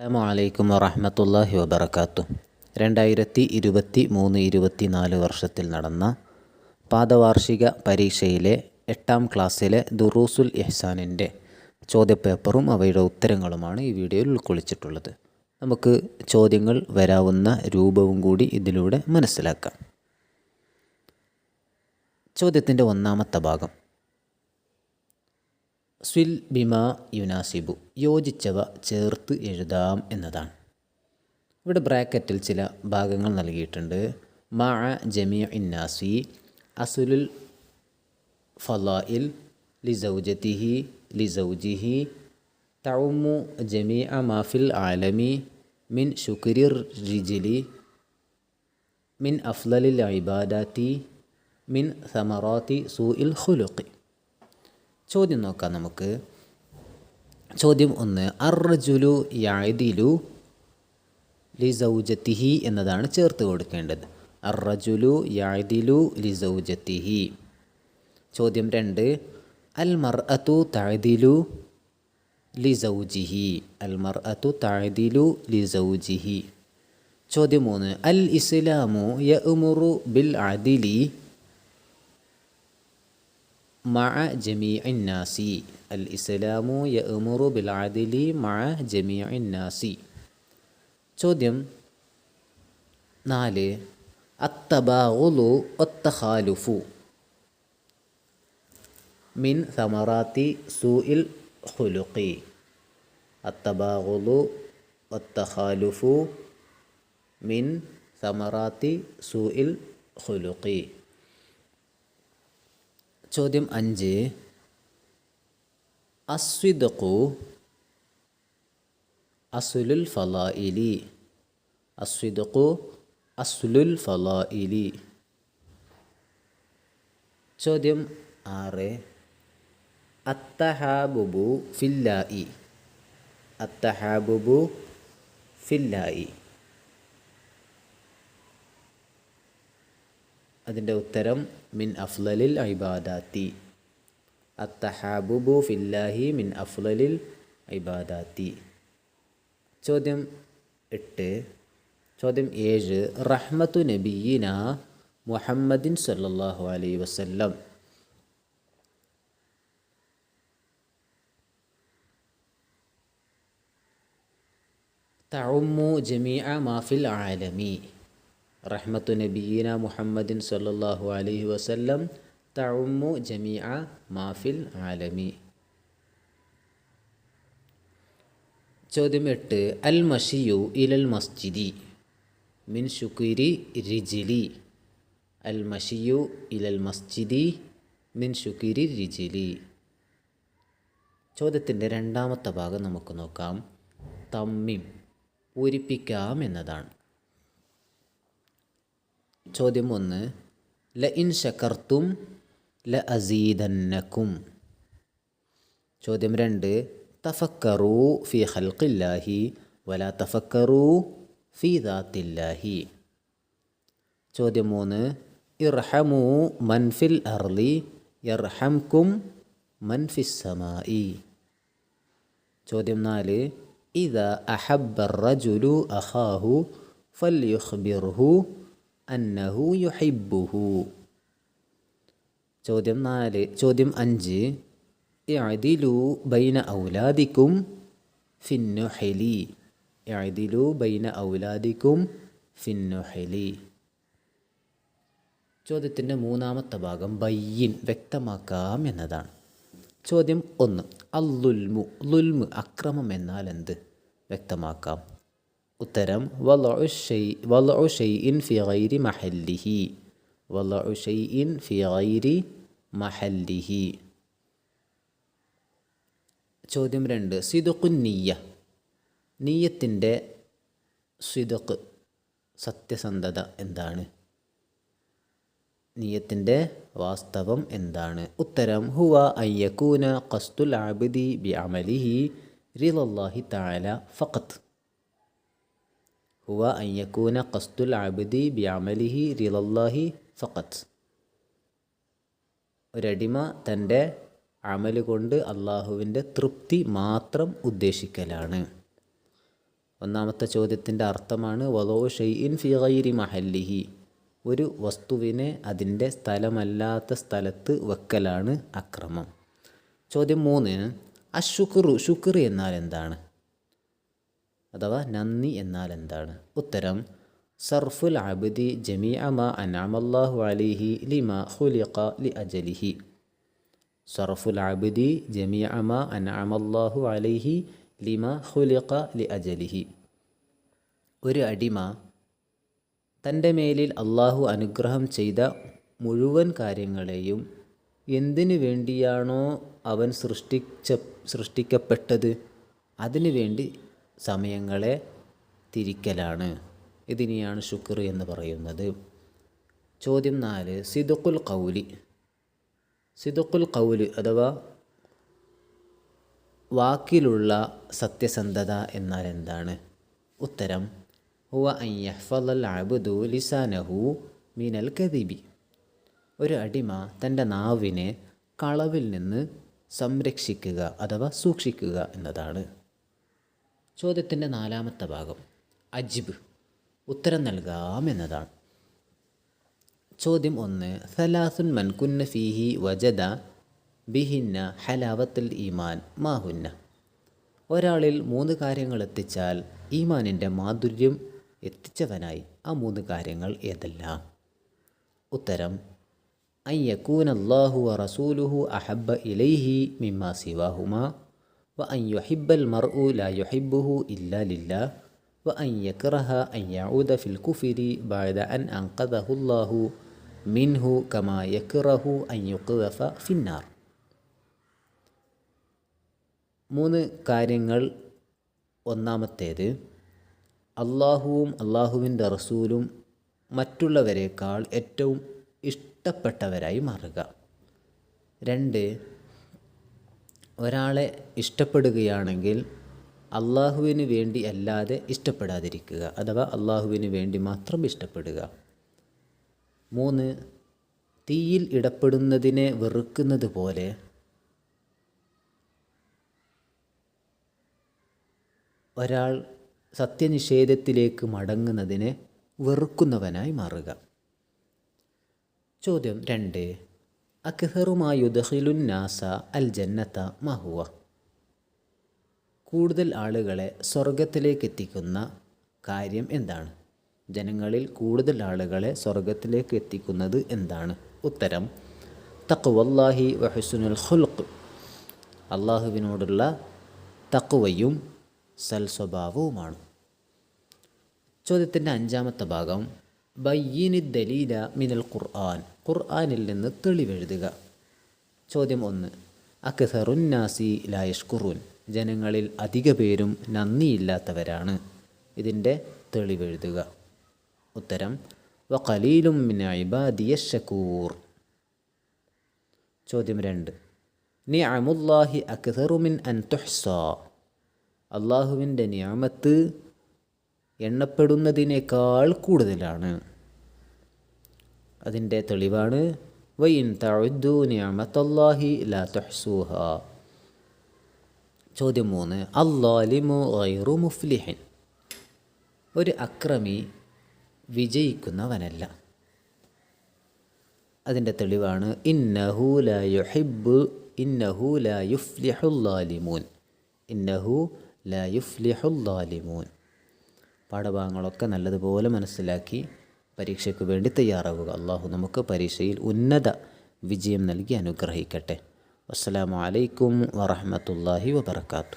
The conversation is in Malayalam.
അസ്സാമു അലൈക്കും വറഹമത്തല്ലാഹി വബർക്കാത്തു രണ്ടായിരത്തി ഇരുപത്തി മൂന്ന് ഇരുപത്തി നാല് വർഷത്തിൽ നടന്ന പാദവാർഷിക പരീക്ഷയിലെ എട്ടാം ക്ലാസ്സിലെ ദുറൂസുൽ എഹ്സാനിന്റെ ചോദ്യപേപ്പറും അവയുടെ ഉത്തരങ്ങളുമാണ് ഈ വീഡിയോയിൽ ഉൾക്കൊള്ളിച്ചിട്ടുള്ളത്. നമുക്ക് ചോദ്യങ്ങൾ വരാവുന്ന രൂപവും കൂടി ഇതിലൂടെ മനസ്സിലാക്കാം. ചോദ്യത്തിന്റെ ഒന്നാമത്തെ ഭാഗം. സ്വിൽ ബിമ യുനാസിബു. യോജിച്ചവ ചേർത്ത് എഴുതാം എന്നതാണ്. ഇവിടെ ബ്രാക്കറ്റിൽ ചില ഭാഗങ്ങൾ നൽകിയിട്ടുണ്ട്. മാ ജമിയ ഇന്നാസി അസുലുൽ ഫലായിൽ ലിസൗജത്തിഹി ലിസൗജിഹി തൗമു ജമിയ മാഫിൽ ആലമി മിൻ ശുക്രിർ റിജിലി മിൻ അഫ്ലലിൽ ഇബാദാത്തി മിൻ സമറാത്തി സൂഇൽ ഖുലുഖി. ചോദ്യം നോക്കാം നമുക്ക്. ചോദ്യം ഒന്ന് അർജുലു യാദിലു ലിസൗജത്തിഹി എന്നതാണ് ചേർത്ത് കൊടുക്കേണ്ടത്. അർറജുലു യാദിലു ലിസൗജത്തിഹി ചോദ്യം രണ്ട് അൽ മർ അതു താഴ്ദിലു ലിസൗജിഹി. അൽ മർ അതു താഴ്ദിലു ലിസൗജിഹി. ചോദ്യം മൂന്ന് അൽ ഇസ്ലാമു യഉമുറു ബിൽ അദിലി مع جميع الناس الإسلام يأمر بالعدل مع جميع الناس ചോദ്യം നാല് അത്തബാഗുലു ഒത്തഖാലുഫു മിൻ സമറാത്തി സൂഇൽ ഖുലുഖി അത്തബാഗുലു ഒത്തഖാലുഫു മിൻ സമറാത്തി സൂഇൽ ഖുലുഖി ചോദ്യം അഞ്ച്. അസ്വിദഖു അസുലുൽ ഫലായിലി. അസ്വിദഖു അസുലുൽ ഫലായിലി. ചോദ്യം ആറ്. അത്തഹാബുബു ഫില്ലായി. അത്തഹാബുബു ഫില്ലായി. അതിന്റെ ഉത്തരം മിൻ അഫ്ലലിൽ ഐബാദാത്തി അത്തഹാബുബു ഫില്ലാഹി മിൻ അഫ്ലലിൽ ഐബാദാത്തി ചോദ്യം എട്ട്. ചോദ്യം ഏഴ്. റഹ്മത്തു നബീന മുഹമ്മദിൻ സല്ലാഹു അലൈഹി വസല്ലം. തഉമ്മു ജമീഅ മാഫിൽ ആലമി. റഹ്മത്തു നബീന മുഹമ്മദിൻ സല്ലല്ലാഹു അലൈഹി വസല്ലം തഉമ്മു ജമീഅ മാഫിൽ ആലമി. ചോദ്യം എട്ട് അൽ മഷിയു ഇലൽ മസ്ജിദി മിൻ ഷുക്കിരി റിജിലി. അൽ മഷിയു ഇലൽ മസ്ജിദി മിൻ ഷുക്കിരി റിജിലി. ചോദ്യത്തിന്റെ രണ്ടാമത്തെ ഭാഗം നമുക്ക് നോക്കാം. തമ്മിം പൂരിപ്പിക്കാം എന്നതാണ്. ചോദ്യം ഒന്ന് ല ഇൻ ശക്കർത്തും ല അസീദന്നക്കും ചോദ്യം രണ്ട് തഫക്കറു ഫി ഖൽഖില്ലാഹി വല തഫക്കറു ഫി ദാത്തില്ലാഹി. ചോദ്യം മൂന്ന് ഇർഹമു മൻഫിൽ അർലി യർഹംകും മൻഫിസ് സമായി ചോദ്യം നാല് ഇത അഹബ്ബർ റജുലു അഖാഹു ഫൽയുഖ്ബിർഹു അന്നഹു യുഹിബ്ബുഹു. ചോദ്യം നാല് ചോദ്യം അഞ്ച്. ഇഅദിലു ബൈന ഔലാദിക്കും ഫിന്നുഹലി. ഇഅദിലു ബൈന ഔലാദിക്കും ഫിന്നുഹലി. ചോദ്യത്തിന്റെ മൂന്നാമത്തെ ഭാഗം ബയ്യിൻ വ്യക്തമാക്കാം എന്നതാണ്. ചോദ്യം ഒന്ന് അല്ലുൽമു ലുൽമു അക്രമം എന്നാൽ എന്ത്? വ്യക്തമാക്കാം. ഉത്തരം വലഉ ഷൈ വലഉ ഷൈഇൻ ഫി ഗൈരി മഹല്ലിഹി. വലഉ ഷൈഇൻ ഫി ഗൈരി മഹല്ലിഹി. ചോദ്യം രണ്ട് സിദുഖുൻ നീയ നീയത്തിന്റെ സിദുഖ് സത്യസന്ധത എന്താണ്? നീയത്തിന്റെ വാസ്തവം എന്താണ്? ഉത്തരം ഹുവ അയ്യക്കൂന ഖസ്തുൽ ആബിദി ബി അമലിഹി റിലല്ലാഹി തആല ഫഖത്ത് ഹുവ അയ്യക്കൂന ഖസ്തുൽ ആബിദി ബ്യാമലിഹി റിലല്ലാഹി ഫഖത്ത് ഒരടിമ തന്റെ അമൽ കൊണ്ട് അള്ളാഹുവിന്റെ തൃപ്തി മാത്രം ഉദ്ദേശിക്കലാണ്. ഒന്നാമത്തെ ചോദ്യത്തിന്റെ അർത്ഥമാണ് വലോ ഷെയ്ഇൻ ഫി ഗൈരി മഹല്ലിഹി. ഒരു വസ്തുവിനെ അതിന്റെ സ്ഥലമല്ലാത്ത സ്ഥലത്ത് വെക്കലാണ് അക്രമം. ചോദ്യം മൂന്ന് അഷുക്കുറു ശുക്ർ എന്നാൽ എന്താണ്? അഥവാ നന്ദി എന്നാൽ എന്താണ്? ഉത്തരം സർഫുൽ അബദി ജമീ അമ അനാമല്ലാഹു അലിഹി ലിമ ഹുലിഖ ലി അജലിഹി. സർഫുൽ അബദി ജമീ അമ അനാമല്ലാഹു അലിഹി ലിമ ഹുലിഖ ലി അജലിഹി. ഒരു അടിമ തന്റെ മേലിൽ അള്ളാഹു അനുഗ്രഹം ചെയ്ത മുഴുവൻ കാര്യങ്ങളെയും എന്തിനു വേണ്ടിയാണോ അവൻ സൃഷ്ടിച്ച സൃഷ്ടിക്കപ്പെട്ടത്? അതിനു വേണ്ടി സമയങ്ങളെ തിരിക്കലാണ്. ഇതിനെയാണ് ശുക്ർ എന്ന് പറയുന്നത്. ചോദ്യം നാല് സിദുക്കുൽ കൗലി സിദുക്കുൽ കൗൽ അഥവാ വാക്കിലുള്ള സത്യസന്ധത എന്നാൽ എന്താണ്? ഉത്തരം ഹുവ അയ്യഫൽ അബുദു ലിസാനഹു മിനൽ കദിബി. ഒരു അടിമ തന്റെ നാവിനെ കളവിൽ നിന്ന് സംരക്ഷിക്കുക അഥവാ സൂക്ഷിക്കുക എന്നതാണ്. ചോദ്യത്തിന്റെ നാലാമത്തെ ഭാഗം അജിബ് ഉത്തരം നൽകാം എന്നതാണ്. ചോദ്യം ഒന്ന് സലാസുൻ മൻകുന്ന ഫീഹി വജദ ബിഹിന്ന ഹലാവത്തുൽ ഈമാൻ മാഹുന്ന ഒരാളിൽ മൂന്ന് കാര്യങ്ങൾ എത്തിച്ചാൽ ഈമാനിന്റെ മാധുര്യം എത്തിച്ചവനായി ആ മൂന്ന് കാര്യങ്ങൾ ഏതെല്ലാം? ഉത്തരം അയ്യക്കൂനല്ലാഹു റസൂലുഹു അഹബ്ബ ഇലൈഹി മിമ്മ സിവാഹുമ. അൻ യുഹിബ്ബൽ മർഉ ലാ യുഹിബ്ബുഹു ഇല്ലാ ലില്ലാ വ അൻ യക്റഹ അൻ യഊദ ഫിൽ കുഫിരി ബഅദ അൻ അൻഖദഹുല്ലാഹു മിൻഹു കമാ യക്റഹു അൻ യുഖ്ദഫ ഫിന്നാർ മൂന്ന് കാര്യങ്ങൾ. ഒന്നാമത്തേത് അള്ളാഹുവും അള്ളാഹുവിന്റെ റസൂലും മറ്റുള്ളവരെക്കാൾ ഏറ്റവും ഇഷ്ടപ്പെട്ടവരായി മാറുക. രണ്ട് ഒരാളെ ഇഷ്ടപ്പെടുകയാണെങ്കിൽ അള്ളാഹുവിന് വേണ്ടി അല്ലാതെ ഇഷ്ടപ്പെടാതിരിക്കുക അഥവാ അള്ളാഹുവിന് വേണ്ടി മാത്രം ഇഷ്ടപ്പെടുക. മൂന്ന് തീയിൽ ഇടപെടുന്നതിനെ വെറുക്കുന്നത് പോലെ ഒരാൾ സത്യനിഷേധത്തിലേക്ക് മടങ്ങുന്നതിനെ വെറുക്കുന്നവനായി മാറുക. ചോദ്യം രണ്ട് അക്ഹറുമായുദഹിലുൻ നാസ അൽ ജന്നത്ത മഹുവ കൂടുതൽ ആളുകളെ സ്വർഗത്തിലേക്ക് എത്തിക്കുന്ന കാര്യം എന്താണ്? ജനങ്ങളിൽ കൂടുതൽ ആളുകളെ സ്വർഗത്തിലേക്ക് എത്തിക്കുന്നത് എന്താണ്? ഉത്തരം തക്വല്ലാഹി വഹസുനുൽ ഖുൽഖ്. അള്ളാഹുവിനോടുള്ള തക്വയും സൽസ്വഭാവവുമാണ്. ചോദ്യത്തിന്റെ അഞ്ചാമത്തെ ഭാഗം ബയ്യിനി ദലീല മിനൽ ഖുർആൻ. ഖുർആനിൽ നിന്ന് തെളിവെഴുതുക. ചോദ്യം ഒന്ന്. അക്സറുന്നാസി ലായഷ്കുറുൻ ജനങ്ങളിൽ അധിക പേരും നന്ദിയില്ലാത്തവരാണ്. ഇതിന്റെ തെളിവെഴുതുക. ഉത്തരം. വഖലീലും മിന ഷക്കൂർ ചോദ്യം രണ്ട്. നിഅമുല്ലാഹി അക്സറുമിൻ അൻ തുഹ്സ. അള്ളാഹുവിന്റെ നിയമത്ത് എണ്ണപ്പെടുന്നതിനേക്കാൾ കൂടുതലാണ്. അതിന്റെ തെളിവാണ്. വൈൻ തഴുദ്ദു നിയമത്തല്ലാഹി ലാ തുഹ്സൂഹ. ചോദ്യം മൂന്ന്. അല്ലാലിമു ഗൈറു മുഫ്ലിഹിൻ. ഒരു അക്രമി വിജയിക്കുന്നവനല്ല. അതിന്റെ തെളിവാണ്. ഇന്നഹു ലാ യുഹിബ്ബു ഇന്നഹു ലാ യുഫ്ലിഹുല്ലാലിമൂൻ. ഇന്നഹു ലാ യുഫ്ലിഹുല്ലാലിമൂൻ. പാഠഭാഗങ്ങളൊക്കെ നല്ലതുപോലെ മനസ്സിലാക്കി പരീക്ഷയ്ക്ക് വേണ്ടി തയ്യാറാവുക. അള്ളാഹു നമുക്ക് പരീക്ഷയിൽ ഉന്നത വിജയം നൽകി അനുഗ്രഹിക്കട്ടെ. അസ്സാം വലൈക്കും വറഹമത്തല്ലാഹി വബർക്കാത്തു